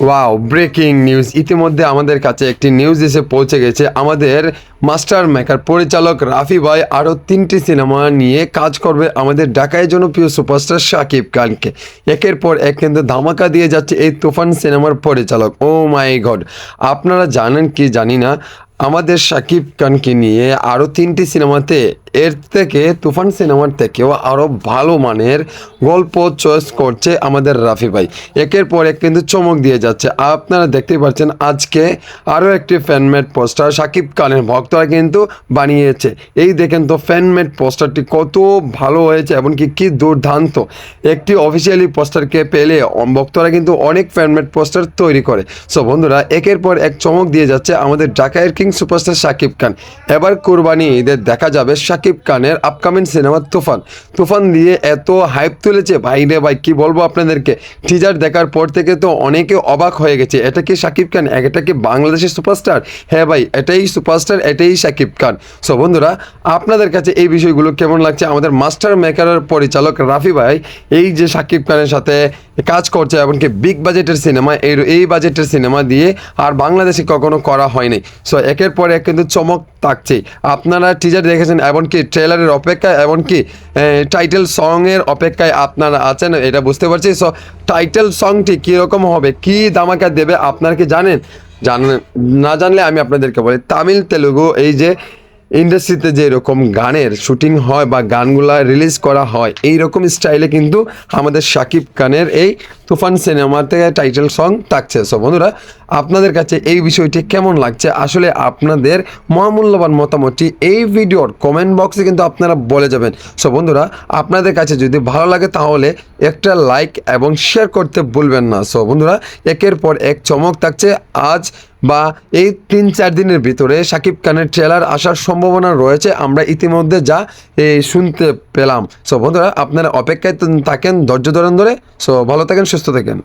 Wow breaking news ইতিমধ্যে আমাদের কাছে একটি নিউজ এসে পৌঁছে গেছে। আমাদের মাস্টার মেকার পরিচালক রাফি ভাই আরও তিনটি সিনেমা নিয়ে কাজ করবে আমাদের ঢাকায় জনপ্রিয় সুপারস্টার শাকিব খানকে। একের পর এক কিন্তু ধামাকা দিয়ে যাচ্ছে এই তুফান সিনেমার পরিচালক। ও মাই গড আপনারা জানেন কি জানি না? আমাদের শাকিব খানকে নিয়ে আরও তিনটি সিনেমাতে এর থেকে তুফান সিনেমার থেকেও আরও ভালো মানের গল্প চয়েস করছে আমাদের রাফি ভাই। একের পর এক কিন্তু চমক দিয়ে যাচ্ছে। আপনারা দেখতেই পাচ্ছেন আজকে আরও একটি ফ্যানমেড পোস্টার শাকিব খানের ভক্তরা কিন্তু বানিয়েছে। এই দেখেন তো ফ্যানমেড পোস্টারটি কত ভালো হয়েছে এমনকি কি দুর্দান্ত। একটি অফিসিয়ালি পোস্টারকে পেলে ভক্তরা কিন্তু অনেক ফ্যানমেড পোস্টার তৈরি করে। সো বন্ধুরা, একের পর এক চমক দিয়ে যাচ্ছে আমাদের ঢাকায়ের কিং সুপারস্টার শাকিব খান। এবার কুরবানি ঈদের দেখা যাবে শাকিব খানের আপকামিং সিনেমা তুফান। তুফান দিয়ে এত হাইপ তুলেছে। ভাই রে ভাই, কি বলব আপনাদেরকে? টিজার দেখার পর থেকে তো অনেকে অবাক হয়ে গেছে। এটা কি শাকিব খান? এটা কি বাংলাদেশের সুপারস্টার হ্যাঁ ভাই, এটাই সুপারস্টার এটাই শাকিব খান। সো বন্ধুরা, আপনাদের কাছে এই বিষয়গুলো কেমন লাগছে? আমাদের মাস্টার মেকারের পরিচালক রাফি ভাই, এই যে শাকিব খানের সাথে কাজ করছে, এমনকি বিগ বাজেটের সিনেমা এই এই বাজেটের সিনেমা দিয়ে আর বাংলাদেশে কখনো করা হয়নি। সো একের পর এক কিন্তু চমক থাকছে আপনারা টিজার দেখেছেন, এমনকি ট্রেলারের অপেক্ষায়, এমনকি টাইটেল সংয়ের অপেক্ষায় আপনারা আছেন, এটা বুঝতে পারছি। সো টাইটেল সংটি কীরকম হবে, কী দামাকা দেবে, আপনারা কি জানেন? জানেন, না জানলে আমি আপনাদেরকে বলি, তামিল, তেলুগু, এই যে ইন্ডাস্ট্রিতে যে এরকম গানের শুটিং হয় বা গানগুলা রিলিজ করা হয় এই রকম স্টাইলে কিন্তু আমাদের শাকিব খানের এই তুফান সিনেমাতে টাইটেল সং থাকছে। সো বন্ধুরা আপনাদের কাছে এই বিষয়টি কেমন লাগছে? আসলে আপনাদের মহামূল্যবান মতামতটি এই ভিডিওর কমেন্ট বক্সে কিন্তু আপনারা বলে যাবেন। সো বন্ধুরা, আপনাদের কাছে যদি ভালো লাগে তাহলে একটা লাইক এবং শেয়ার করতে ভুলবেন না। সো বন্ধুরা, একের পর এক চমক থাকছে। আজ বা এই তিন চার দিনের ভিতরে শাকিব খানের ট্রেলার আসার সম্ভাবনা রয়েছে। আমরা ইতিমধ্যে যা শুনতে পেলাম। সো বন্ধুরা, আপনারা অপেক্ষায় থাকেন ধৈর্য ধরেন ধরে। সো ভালো থাকেন, সুস্থ থাকেন।